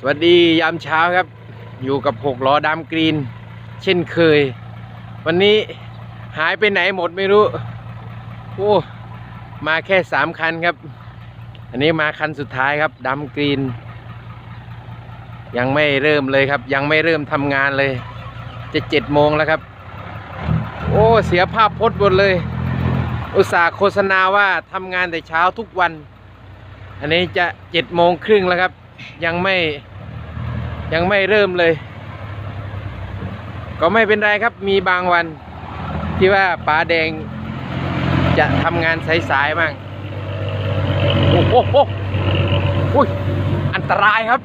สวัสดียามเช้าครับ อยู่กับหกล้อดำกรีน เช่นเคย วันนี้หายไปไหนหมดไม่รู้โอ้มาแค่สามคันครับ อันนี้มาคันสุดท้ายครับดำกรีน ยังไม่เริ่มเลยครับ ยังไม่เริ่มทำงานเลย จะเจ็ดโมงแล้วครับ โอ้เสียภาพพจน์หมดเลย อุตส่าห์โฆษณาว่าทำงานแต่เช้าทุกวัน อันนี้จะเจ็ดโมงครึ่งแล้วครับ ยังไม่ยังไม่เริ่มเลย ก็ไม่เป็นไรครับมีบางวัน ที่ว่าป๋าแดงจะทำงานสายๆบ้างโอ้โหโอ้โหอุ้ยอันตรายครับ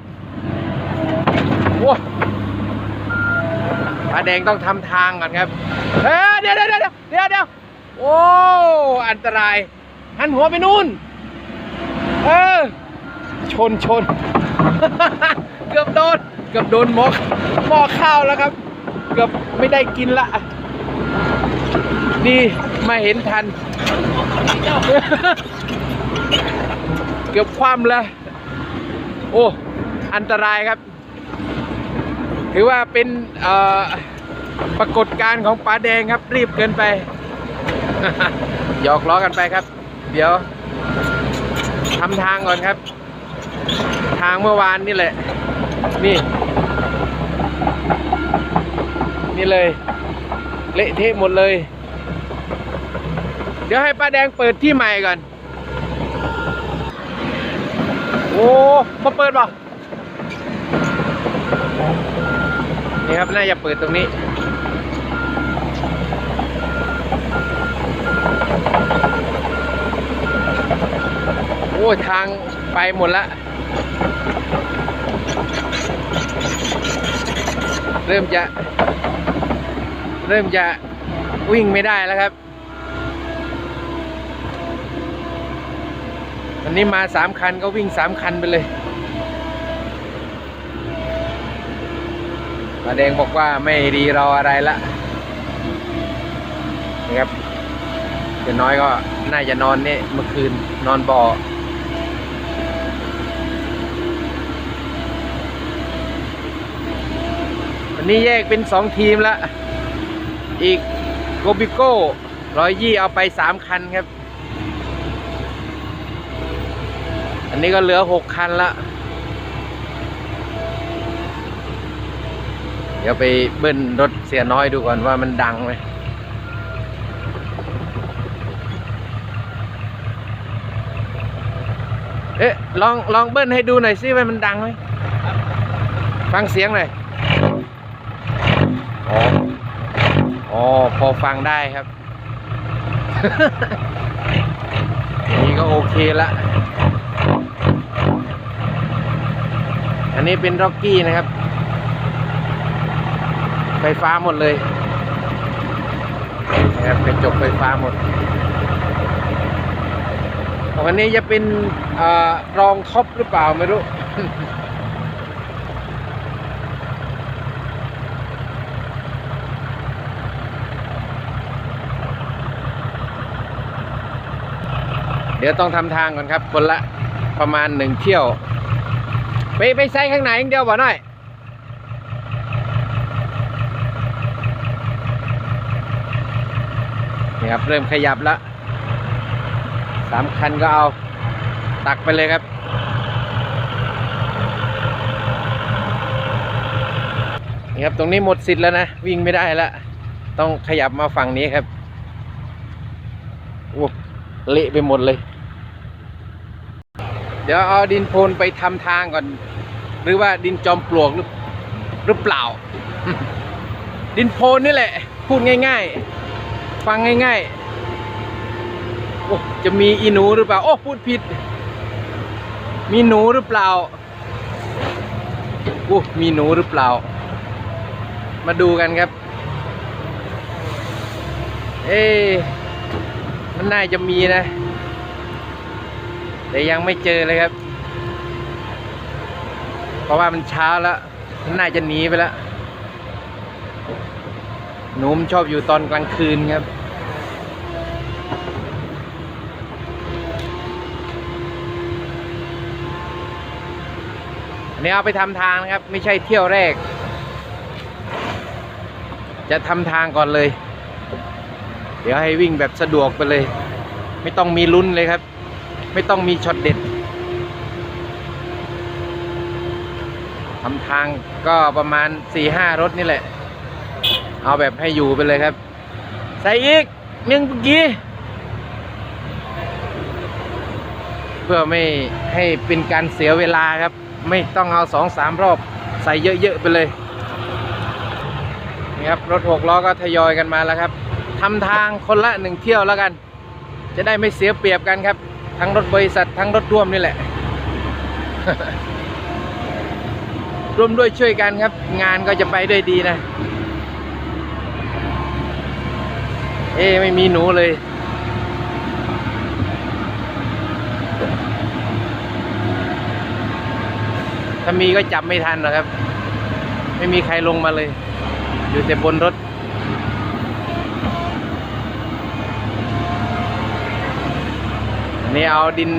โอ้ป๋าแดงต้องทำทางก่อนครับเฮ้ยเดี๋ยวเดี๋ยวเดี๋ยวเดี๋ยวเดี๋ยวโอ้อันตรายหันหัวไปนู่น เออ ชนชน เกือบโดน เกือบโดนหมอหม้อข้าวแล้วครับ เกือบไม่ได้กินละ ดีมาเห็นทัน เกือบคว่ำแล้ว โอ้ อันตรายครับ ถือว่าเป็นปรากฏการณ์ของป๋าแดงครับ รีบเกินไป หยอกล้อกันไปครับ เดี๋ยวทำทางก่อนครับ ทางเมื่อวานนี่แหละ นี่ นี่เลย เละเทะหมดเลย เดี๋ยวให้ป้าแดงเปิดที่ใหม่ก่อน โอ้มาเปิดเปล่นี่ครับ น่าจะเปิดตรงนี้โอ้ทางไปหมดละ เริ่มจะ เริ่มจะวิ่งไม่ได้แล้วครับวันนี้มาสามคันก็วิ่งสามคันไปเลยป้าแดงบอกว่าไม่รีรออะไรละนี่ครับเดี๋ยวน้อยก็น่าจะนอนนี่เมื่อคืนนอนบ่อ วันนี้แยกเป็นสองทีมละอีกโกบิโก้ร้อยยี่เอาไปสามคันครับ อันนี้ก็เหลือหกคันละเดี๋ยวไปเบิ้ลรถเสียน้อยดูก่อนว่ามันดังไหมเอ๊ะลองลองเบิ้ลให้ดูหน่อยซิว่ามันดังไหมฟังเสียงหน่อย อ๋อ อ๋อ พอฟังได้ครับ นี่ก็โอเคละ อันนี้เป็นร็อกกี้นะครับ ไฟฟ้าหมดเลยนะครับเป็นจกไฟฟ้าหมดวันนี้จะเป็นอรองท็อปหรือเปล่าไม่รู้ เดี๋ยวต้องทำทางก่อนครับ คนละประมาณหนึ่งเที่ยว ไปไปใส่ข้างไหนอย่างเดียวบ่หน่อยนี่ครับเริ่มขยับแล้วสามคันก็เอาตักไปเลยครับนี่ครับตรงนี้หมดสิทธิ์แล้วนะ วิ่งไม่ได้แล้ว ต้องขยับมาฝั่งนี้ครับโอ้เละไปหมดเลย ดี๋ยวเอาดินโพนไปทำทางก่อน หรือว่าดินจอมปลวกหรือหรือเปล่า ดินโพนนี่แหละ พูดง่าย ๆ ฟังง่ายๆโอ้จะมีอีหนูหรือเปล่า โอ้พูดผิด มีหนูหรือเปล่าโอ้มีหนูหรือเปล่า มาดูกันครับ เอ๊มันน่าจะมีนะ แต่ยังไม่เจอเลยครับ เพราะว่ามันเช้าแล้ว น่าจะหนีไปแล้วหนูมชอบอยู่ตอนกลางคืนครับเนี่ยเอาไปทำทางนะครับ ไม่ใช่เที่ยวแรก จะทำทางก่อนเลย เดี๋ยวให้วิ่งแบบสะดวกไปเลย ไม่ต้องมีลุ้นเลยครับ ไม่ต้องมีช็อตเด็ดทำทางก็ประมาณ4ี่ห้ารถนี่แหละ เอาแบบให้อยู่ไปเลยครับ ใส่อีกหนึ่งเมื่อกี้เพื่อไม่ให้เป็นการเสียเวลาครับ ไม่ต้องเอาสองสามรอบ ใส่เยอะๆไปเลยนี่ครับรถหกล้อก็ทยอยกันมาแล้วครับทำทางคนละหนึ่งเที่ยวแล้วกัน จะได้ไม่เสียเปรียบกันครับ ทั้งรถบริษัททั้งรถร่วมนี่แหละ ร่วมด้วยช่วยกันครับ งานก็จะไปด้วยดีนะ เอ้ไม่มีหนูเลยถ้ามีก็จับไม่ทันหรอกครับ ไม่มีใครลงมาเลย อยู่แต่บนรถ นี่เอาดิน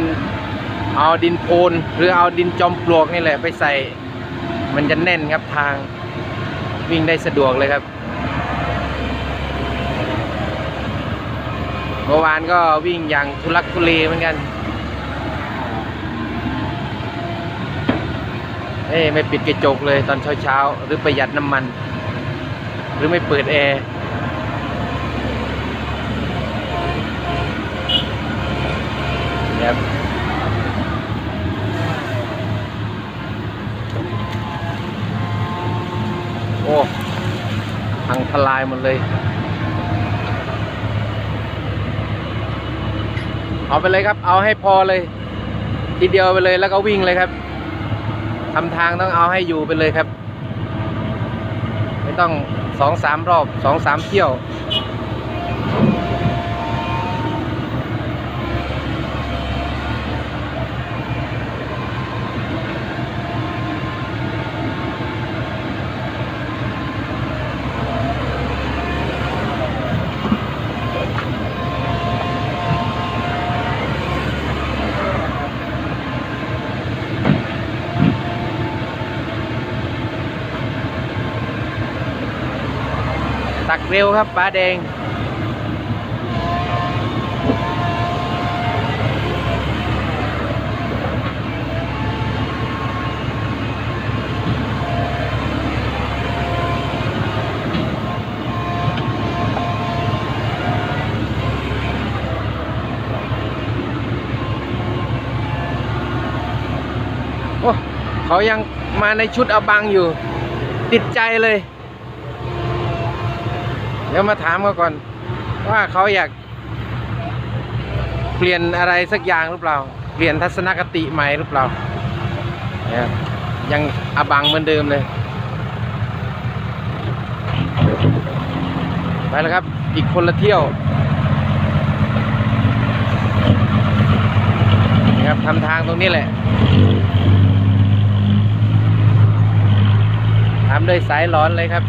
เอาดินโพนหรือเอาดินจอมปลวกนี่แหละไปใส่ มันจะแน่นครับทาง วิ่งได้สะดวกเลยครับเมื่อวานก็วิ่งอย่างทุลักทุเลเหมือนกันเอ้ไม่ปิดกระจกเลยตอนเช้าๆหรือประหยัดน้ำมัน หรือไม่เปิดแอร์ ครับโอ้พังทลายหมดเลย เอาไปเลยครับ เอาให้พอเลย ทีเดียวไปเลยแล้วก็วิ่งเลยครับทำทางต้องเอาให้อยู่ไปเลยครับ ไม่ต้องสองสามรอบสองสามเที่ยว เร็วครับป้าแดง โอ้ เขายังมาในชุดอบังอยู่ ติดใจเลย เดี๋ยวมาถามเขาก่อน ว่าเขาอยาก เปลี่ยนอะไรสักอย่างหรือเปล่า เปลี่ยนทัศนคติใหม่หรือเปล่าเนี่ยยังอบังเหมือนเดิมเลยไปแล้วครับ อีกคนละเที่ยวนี่ครับทำทางตรงนี้แหละทำด้วยสายร้อนเลยครับ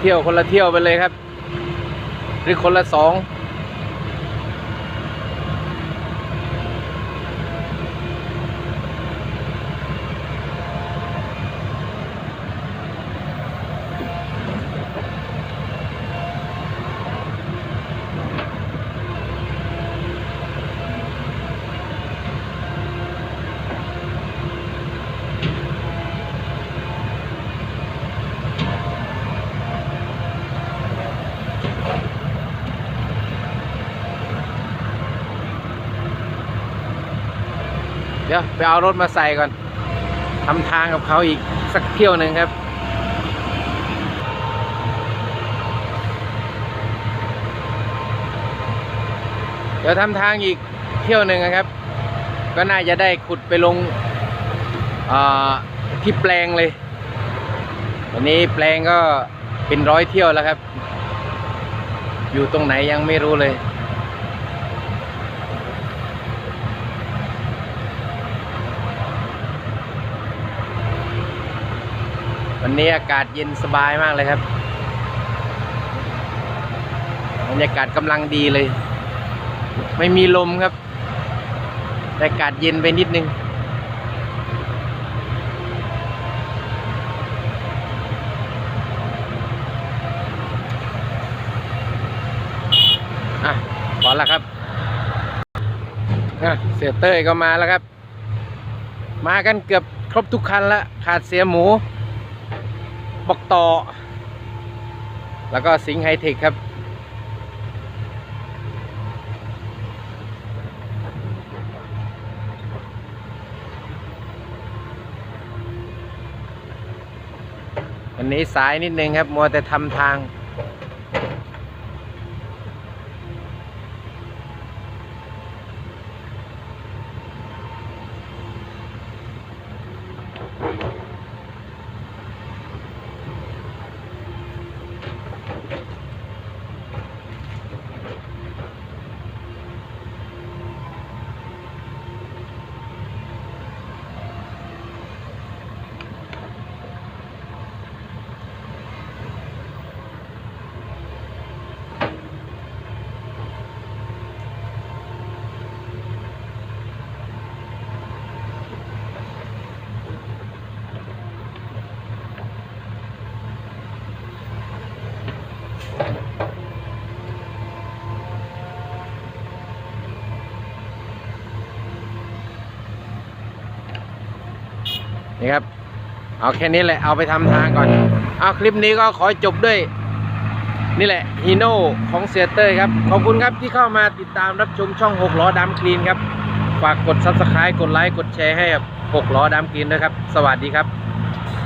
เที่ยวคนละเที่ยวไปเลยครับ หรือคนละสอง เดี๋ยวไปเอารถมาใส่ก่อนทำทางกับเขาอีกสักเที่ยวหนึ่งครับแกดี๋ยวทำทางอีกเที่ยวหนึ่งนะครับ ก็น่าจะได้ขุดไปลงที่แปลงเลย วันนี้แปลงก็เป็นร้อยเที่ยวแล้วครับ อยู่ตรงไหนยังไม่รู้เลย วันนี้อากาศเย็นสบายมากเลยครับบรรยากาศกำลังดีเลย ไม่มีลมครับอากาศเย็นไปนิดนึง อแล้วครับเสียเต้ยก็มาแล้วครับ มากันเกือบครบทุกคันละขาดเสียหมูบอกต่อ แล้วก็สิงห์ไฮเทคครับ วันนี้สายนิดนึงครับ มัวแต่ทำทาง นี่ครับ เอาแค่นี้แหละ เอาไปทำทางก่อน เอาคลิปนี้ก็ขอจบด้วย นี่แหละฮีโน่ของเซียเตอร์ครับ ขอบคุณครับที่เข้ามาติดตามรับชมช่อง 6 ล้อดำคลีนครับ ฝากกด subscribe กดไลค์ กดแชร์ให้กับ 6 ล้อดำคลีนด้วยครับ สวัสดีครับ